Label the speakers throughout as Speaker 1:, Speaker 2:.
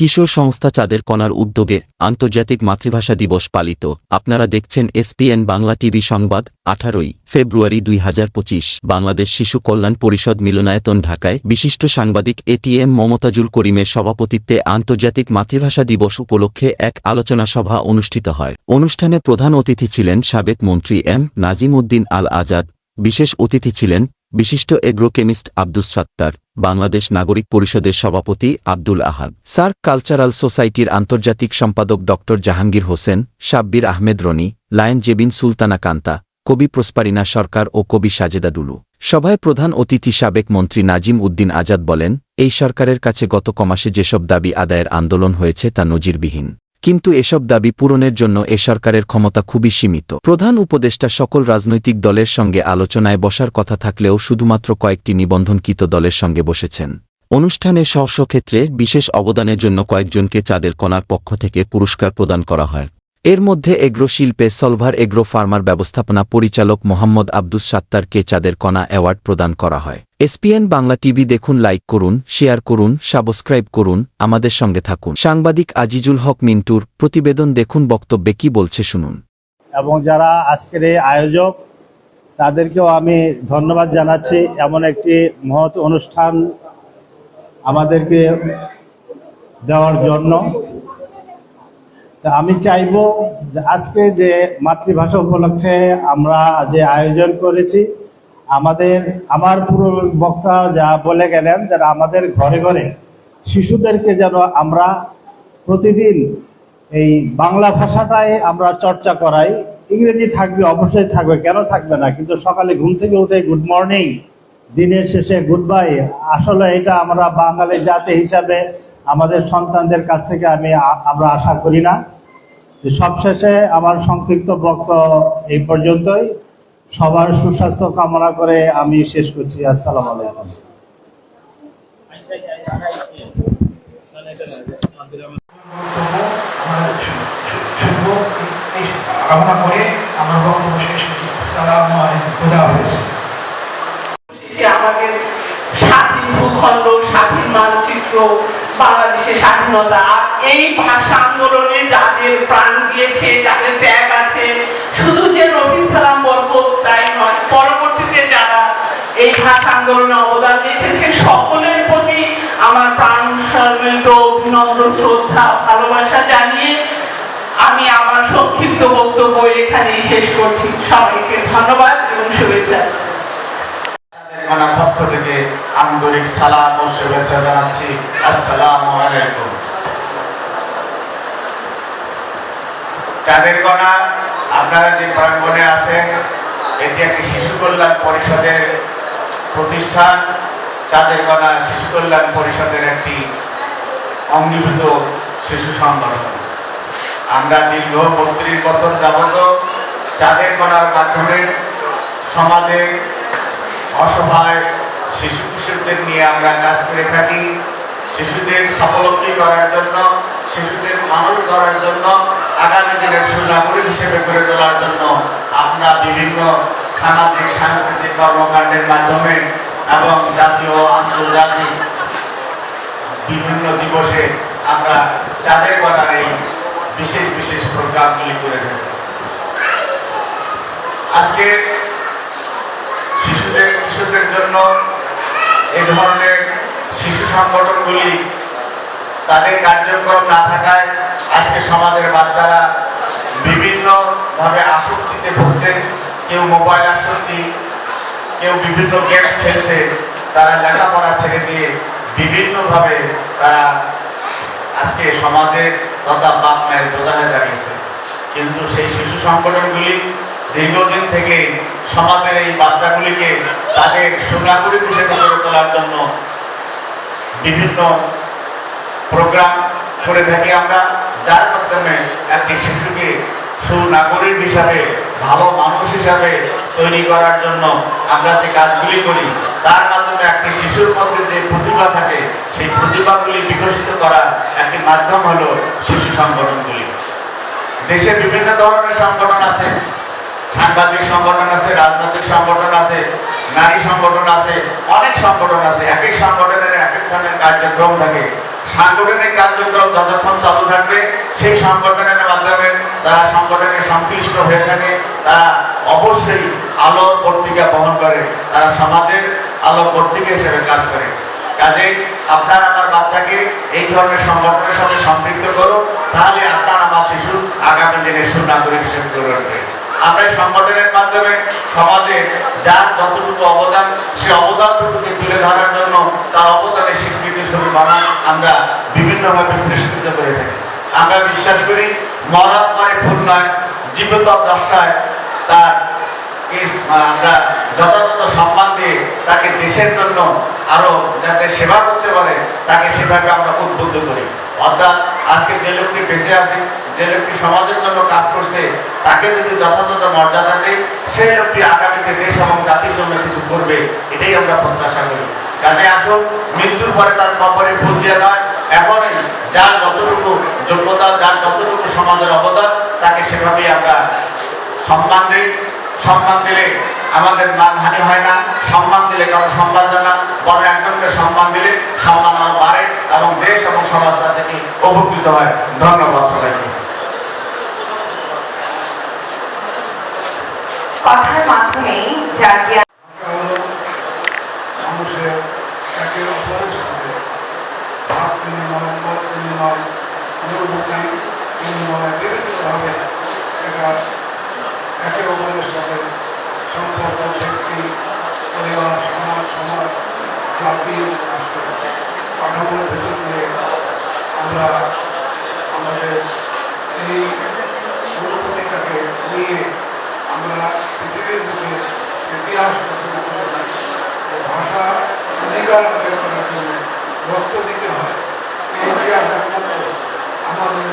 Speaker 1: কিশোর সংস্থা চাঁদের কণার উদ্যোগে আন্তর্জাতিক মাতৃভাষা দিবস পালিত। আপনারা দেখছেন এসপিএন বাংলা টিভি সংবাদ, আঠারোই ফেব্রুয়ারি দুই হাজার পঁচিশ। বাংলাদেশ শিশু কল্যাণ পরিষদ মিলনায়তন ঢাকায় বিশিষ্ট সাংবাদিক এটিএম মমতাজুল করিমের সভাপতিত্বে আন্তর্জাতিক মাতৃভাষা দিবস উপলক্ষে এক আলোচনা সভা অনুষ্ঠিত হয়। অনুষ্ঠানে প্রধান অতিথি ছিলেন সাবেক মন্ত্রী এম নাজিম উদ্দিন আল আজাদ বিশেষ অতিথি ছিলেন বিশিষ্ট এগ্রোকেমিস্ট আব্দুস সাত্তার, বাংলাদেশ নাগরিক পরিষদের সভাপতি আব্দুল আহাদ, সার্ক কালচারাল সোসাইটির আন্তর্জাতিক সম্পাদক ড জাহাঙ্গীর হোসেন সাব্বির আহমেদ রনি, লায়ন জেবিন সুলতানা কান্তা, কবি প্রস্পারিনা সরকার ও কবি সাজেদা ডুলু সভায় প্রধান অতিথি সাবেক মন্ত্রী নাজিম উদ্দিন আজাদ বলেন, এই সরকারের কাছে গত কমাসে যেসব দাবি আদায়ের আন্দোলন হয়েছে তা নজিরবিহীন। কিন্তু এসব দাবি পূরণের জন্য এ সরকারের ক্ষমতা খুবই সীমিত। প্রধান উপদেষ্টা সকল রাজনৈতিক দলের সঙ্গে আলোচনায় বসার কথা থাকলেও শুধুমাত্র কয়েকটি নিবন্ধনকৃত দলের সঙ্গে বসেছেন। অনুষ্ঠানে স্ব স্ব ক্ষেত্রে বিশেষ অবদানের জন্য কয়েকজনকে চাঁদের কণার পক্ষ থেকে পুরস্কার প্রদান করা হয়। এর মধ্যে এগ্রো শিল্পে সলভার এগ্রো ফার্মার ব্যবস্থাপনা পরিচালক মোহাম্মদ আব্দুস সাত্তারকে চাঁদের কণা অ্যাওয়ার্ড প্রদান করা হয়। এসপিএন বাংলা টিভি দেখুন, লাইক করুন, শেয়ার করুন, সাবস্ক্রাইব করুন, আমাদের সঙ্গে থাকুন। সাংবাদিক আজিজুল হক মিন্টুর প্রতিবেদন দেখুন, বক্তব্যে কি বলছে শুনুন।
Speaker 2: এবং যারা আজকের এই আয়োজক, তাদেরকেও আমি ধন্যবাদ জানাচ্ছি। এমন একটি মহৎ অনুষ্ঠান আমাদেরকে দেওয়ার জন্য। তা আমি চাইব যে আজকে যে মাতৃভাষা উপলক্ষে আমরা যে আয়োজন করেছি, আমাদের, আমার পুরো বক্তা যা বলে গেলেন, যারা আমাদের ঘরে ঘরে শিশুদেরকে যেন আমরা প্রতিদিন এই বাংলা ভাষাটাই আমরা চর্চা করাই, ইংরেজি থাকবে, অবশ্যই থাকবে, কেন থাকবে না? কিন্তু সকালে ঘুম থেকে উঠে গুড মর্নিং দিনের শেষে গুড বাই আসলে এটা আমরা বাঙালি জাতি হিসাবে আমাদের সন্তানদের কাছ থেকে আমি আমরা আশা করি না। সবশেষে আমার সংক্ষিপ্ত বক্তব্য এই পর্যন্তই। সবার সুস্বাস্থ্য কামনা করে আমি শেষ করছি। আসসালামু আলাইকুম।
Speaker 3: কামনা করে আমার বক্তব্য শেষ আসসালামু আলাইকুম। খুদা
Speaker 4: আমাদের স্বাধীন ভূখণ্ড স্বাধীন মানচিত্র বাংলাদেশের স্বাধীনতা। এই ভাষা আন্দোলনে যাদের প্রাণ দিয়েছে, যাদের ত্যাগ আছে, শুধু যে রফিক সালাম বরকত তাই নয়, পরবর্তীতে যারা এই ভাষা আন্দোলনে অবদান রেখেছে, সকলের প্রতি আমার প্রাণ সন্মিলিত অভিনন্দন, শ্রদ্ধা, ভালোবাসা জানিয়ে আমি আমার সংক্ষিপ্ত বক্তব্য এখানেই শেষ করছি। সবাইকে ধন্যবাদ এবং শুভেচ্ছা।
Speaker 5: আমার পক্ষ থেকে আন্তরিক সালাম ও শুভেচ্ছা জানাচ্ছি। আসসালামু আলাইকুম। চাঁদের কণা, আপনারা যে প্রাঙ্গণে আছেন, এটি একটি শিশু কল্যাণ পরিষদের প্রতিষ্ঠান। চাঁদের কণা শিশু কল্যাণ পরিষদের একটি অঙ্গীভূত শিশু সংগঠন। আমরা দীর্ঘ বত্রিশ বছর যাবত চাঁদের কণার মাধ্যমে সমাজে অসহায় শিশু কিশোরদের নিয়ে আমরা কাজ করে থাকি। শিশুদের স্বাবলম্বী করার জন্য, শিশুদের মানুষ করার জন্য, আগামী দিনের সুনাগরিক হিসেবে গড়ে তোলার জন্য আমরা বিভিন্ন সামাজিক, সাংস্কৃতিক কর্মকাণ্ডের মাধ্যমে এবং জাতীয়, আন্তর্জাতিক বিভিন্ন দিবসে আমরা চাঁদের কথার এই বিশেষ বিশেষ প্রোগ্রামগুলি করে থাকি আজকে শিশুদের কিশোরদের জন্য এই ধরনের শিশু সংগঠনগুলি তাদের কার্যক্রম না থাকায় আজকে সমাজের বাচ্চারা বিভিন্নভাবে আসক্তিতে ভুগছে কেউ মোবাইল আসক্তি, কেউ বিভিন্ন গেম খেলছে। তারা লেখাপড়া ছেড়ে দিয়ে বিভিন্নভাবে তারা আজকে সমাজের তথা বাপ মায়ের প্রধানে দাঁড়িয়েছে। কিন্তু সেই শিশু সংগঠনগুলি দীর্ঘদিন থেকে সমাজের এই বাচ্চাগুলিকে তাদের সুনাগরিক হিসেবে গড়ে তোলার জন্য বিভিন্ন প্রোগ্রাম করে থাকি আমরা, যার মাধ্যমে একটি শিশুকে সুনাগরিক হিসাবে, ভালো মানুষ হিসাবে তৈরি করার জন্য আমরা যে কাজগুলি করি, তার মাধ্যমে একটি শিশুর মধ্যে যে প্রতিভা থাকে, সেই প্রতিভাগুলি বিকশিত করার একটি মাধ্যম হলো শিশু সংগঠনগুলি। দেশে বিভিন্ন ধরনের সংগঠন আছে। সাংবাদিক সংগঠন আছে, রাজনৈতিক সংগঠন আছে, নারী সংগঠন আছে, অনেক সংগঠন আছে এক এক সংগঠনের এক এক ধরনের কার্যক্রম থাকে। সাংগঠনিক কার্যক্রম যতক্ষণ চালু থাকবে, সেই সংগঠনের মাধ্যমে তারা সংগঠনের সংশ্লিষ্ট হয়ে থাকে, তারা অবশ্যই আলোর পত্রিকা বহন করে, তারা সমাজের আলোর পত্রিকা হিসেবে কাজ করে। কাজে আপনার আমার বাচ্চাকে এই ধরনের সংগঠনের সাথে সম্পৃক্ত করুন তাহলে আপনার আমার শিশু আগামী দিনে সুনাগরিক হিসেবে গড়ে উঠবে। আমরা সংগঠনের মাধ্যমে সমাজে যার যতটুকু অবদান, সে অবদানটুকুকে তুলে ধরার জন্য তার অবদানের স্বীকৃতি স্বরূপ আমরা বিভিন্নভাবে পুরস্কৃত করে থাকি। আমরা বিশ্বাস করি মরার পরে ফুল নয়, জীবিত দশায় তার আমরা যথাযথ সম্মান দিয়ে তাকে দেশের জন্য আরও যাতে সেবা করতে পারে, তাকে সেভাবে আমরা উদ্বুদ্ধ করি। অর্থাৎ আজকে যে লোকটি বেঁচে আছে, যে লোকটি সমাজের জন্য কাজ করছে, তাকে যদি যথাযথ মর্যাদা দেয় সেই লোকটি আগামীতে দেশ এবং জাতির জন্য কিছু করবে, এটাই আমরা প্রত্যাশা করি। কাজে আসুন, মৃত্যুর পরে তার কবরে ফুল দিয়ে নয় এখনই যার যতটুকু যোগ্যতা, যার যতটুকু সমাজের অবদান, তাকে সেভাবেই আমরা সম্মান দিই। সম্মান দিলে আমাদের মানহানি হয় না সম্মান দিলে কারও সম্মান যায় না। বড় একজনকে সম্মান দিলে সম্মান আরও বাড়ে এবং দেশ এবং সমাজ তা থেকে উপকৃত হয়। ধন্যবাদ সবাইকে।
Speaker 4: কথার মাধ্যমেই জাতীয়
Speaker 3: মানুষের একে অপরের সাথে ভাব বিনিময় মত বিনিময় অনুভূতি বিনিময় বিভিন্নভাবে এটা একে অপরের সাথে সম্পর্ক ব্যক্তি, পরিবার, সমাজ সমাজ, জাতি কাঠামোর ভেতর দিয়ে আমরা আমাদের এই অনুভূতিটাকে নিয়ে আমরা পৃথিবীর বুকে ইতিহাস রচনা অধিকার করার জন্য রক্ত দিতে হয়। এই ইতিহাস একমাত্র আমাদের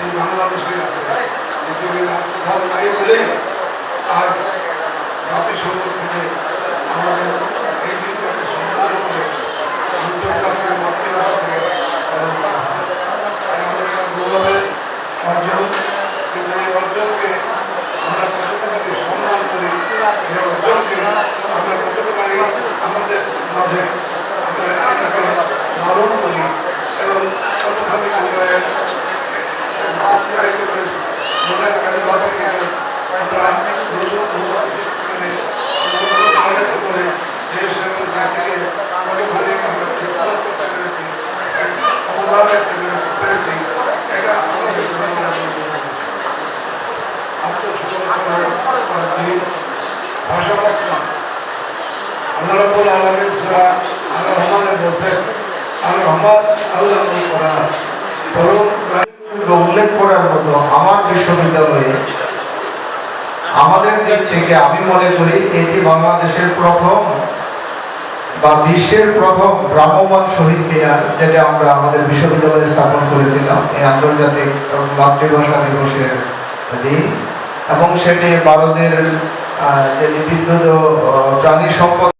Speaker 3: এই বাংলাদেশে আছে। পৃথিবীর আর নাই বলে আর জাতিসংঘ থেকে আমাদের এই দিনটাকে সম্মান করে আন্তর্জাতিক মাতৃভাষাকে পালন করা হয় তাই আমাদের একটা গৌরবের অর্জন কিন্তু এই অর্জনকে আমরা কতটুকু সম্মান করি এই অর্জনকে আমরা কতটুকু আমাদের মাঝে আমরা এটাকে ধারণ করি এবং কতখানি আমরা এর উৎসাহিত করে মনের কালীবাসাকে আমরা নতুন মানে উন্নত করে দেশ এবং জাতিকে কতখানি আমরা চেষ্টা করতে পেরেছি অবদান রাখতে পেরেছি এটা আমাদের জন্য আত্মসমর্পণের দিন ভাষাবার্তা
Speaker 6: উল্লেখ করার মতো আমার বিশ্ববিদ্যালয়ে আমাদের দিক থেকে আমি মনে করি এটি বাংলাদেশের প্রথম বা বিশ্বের প্রথম ভ্রাম্যমান শহীদ মিনার যেটা আমরা আমাদের বিশ্ববিদ্যালয়ে স্থাপন করেছিলাম, এই আন্তর্জাতিক মাতৃভাষা দিবসের দিন। এবং সেটি ভারতের যে নিবৃত্ত প্রাণী সম্পদ